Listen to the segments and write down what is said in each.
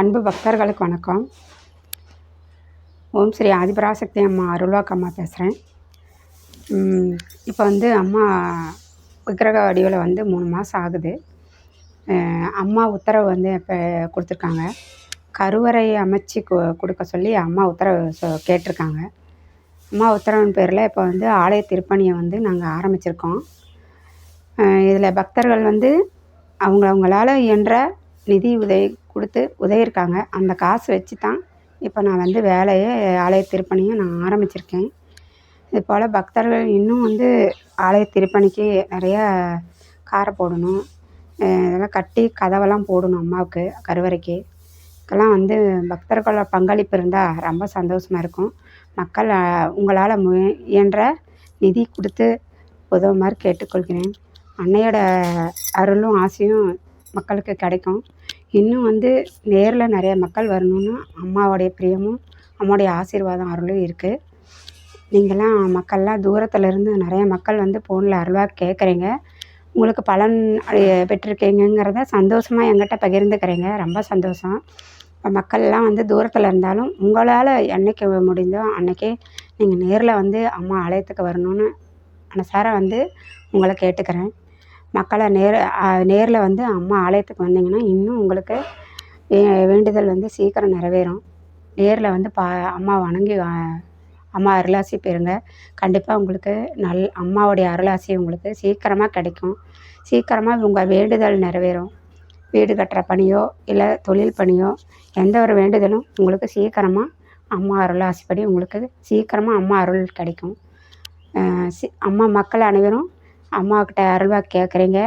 அன்பு பக்தர்களுக்கு வணக்கம். ஓம் ஸ்ரீ ஆதிபராசக்தி அம்மா அருள்வாக்கு அம்மா பேசுகிறேன் இப்போ வந்து அம்மா விக்கிரக வடிவில் வந்து மூணு மாதம் ஆகுது. அம்மா உத்தரவு வந்து இப்போ கொடுத்துருக்காங்க. கருவறை அமைச்சு கொ கொடுக்க சொல்லி அம்மா உத்தரவு சொ கேட்டிருக்காங்க. அம்மா உத்தரவின் பேரில் இப்போ வந்து ஆலய திருப்பணியை வந்து நாங்கள் ஆரம்பிச்சிருக்கோம். இதில் பக்தர்கள் வந்து அவங்கவுங்களால இயன்ற நிதி உதவி கொடுத்து உதவியிருக்காங்க. அந்த காசு வச்சு தான் இப்போ நான் வந்து வேலையை ஆலய திருப்பணியை நான் ஆரம்பிச்சிருக்கேன். இது போல் பக்தர்கள் இன்னும் வந்து ஆலய திருப்பணிக்கு நிறைய காரை போடணும். இதெல்லாம் கட்டி கதவெல்லாம் போடணும் அம்மாவுக்கு கருவறைக்கு. இதுக்கெல்லாம் வந்து பக்தர்களோட பங்களிப்பு இருந்தால் ரொம்ப சந்தோஷமாக இருக்கும். மக்கள் உங்களால் மு இயன்ற நிதி கொடுத்து உதவுமாறு கேட்டுக்கொள்கிறேன். அன்னையோட அருளும் ஆசையும் மக்களுக்கு கிடைக்கும். இன்னும் வந்து நேரில் நிறைய மக்கள் வரணும்னு அம்மாவோடைய பிரியமும் அம்மாவுடைய ஆசீர்வாதம் அருளும் இருக்குது நீங்களாம் மக்கள்லாம் தூரத்தில் இருந்து நிறைய மக்கள் வந்து ஃபோனில் அருள்வாக்கு கேட்குறீங்க உங்களுக்கு பலன் அடைய- சந்தோஷமாக என்கிட்ட பகிர்ந்துக்கிறீங்க. ரொம்ப சந்தோஷம். இப்போ மக்கள்லாம் வந்து தூரத்தில் இருந்தாலும் உங்களால் என்னைக்கு முடிந்தோ அன்னைக்கே நீங்கள் நேரில் வந்து அம்மா ஆலயத்துக்கு வரணும்னு மனசார வந்து உங்களை கேட்டுக்கிறேன். மக்களை நேர நேரில் வந்து அம்மா ஆலயத்துக்கு வந்தீங்கன்னா இன்னும் உங்களுக்கு வே வேண்டுதல் வந்து சீக்கிரம் நிறைவேறும். நேரில் வந்து பா அம்மா வணங்கி வா- அம்மா அருளாசி பெறுங்க. கண்டிப்பாக உங்களுக்கு நல் அம்மாவுடைய அருளாசி உங்களுக்கு சீக்கிரமாக கிடைக்கும். சீக்கிரமாக உங்கள் வேண்டுதல் நிறைவேறும். வீடு கட்டுற பணியோ இல்லை தொழில் பணியோ எந்த ஒரு வேண்டுதலும் உங்களுக்கு சீக்கிரமாக அம்மா அருளாசிப்படி உங்களுக்கு சீக்கிரமாக அம்மா அருள் கிடைக்கும். சி அம்மா மக்கள் அனைவரும் அம்மாக்கிட்ட அருள்வா கேட்குறீங்க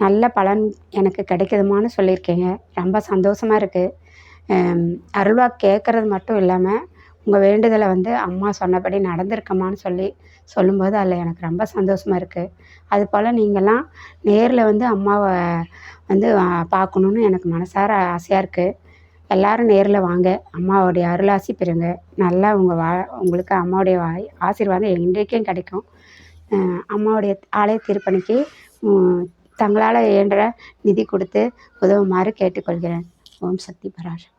நல்ல பலன் எனக்கு கிடைக்குதுமான்னு சொல்லியிருக்கீங்க. ரொம்ப சந்தோஷமாக இருக்குது அருள்வா கேட்குறது மட்டும் இல்லாமல் உங்கள் வேண்டுதலை வந்து அம்மா சொன்னபடி நடந்திருக்கமான்னு சொல்லி சொல்லும்போது அதில் எனக்கு ரொம்ப சந்தோஷமாக இருக்குது அது போல் நீங்கள்லாம் நேரில் வந்து அம்மாவை வந்து பார்க்கணுன்னு எனக்கு மனசார ஆசையாக இருக்குது எல்லாரும் நேரில் வாங்க. அம்மாவுடைய அருளாசி பெறுங்க. நல்லா உங்கள் வா உங்களுக்கு அம்மாவுடைய வாய் ஆசீர்வாதம் என்றைக்கும் கிடைக்கும். அம்மாவுடைய ஆலய திருப்பணிக்கு தங்களால் இயன்ற நிதி கொடுத்து உதவுமாறு கேட்டுக்கொள்கிறேன். ஓம் சக்தி பராசக்தி.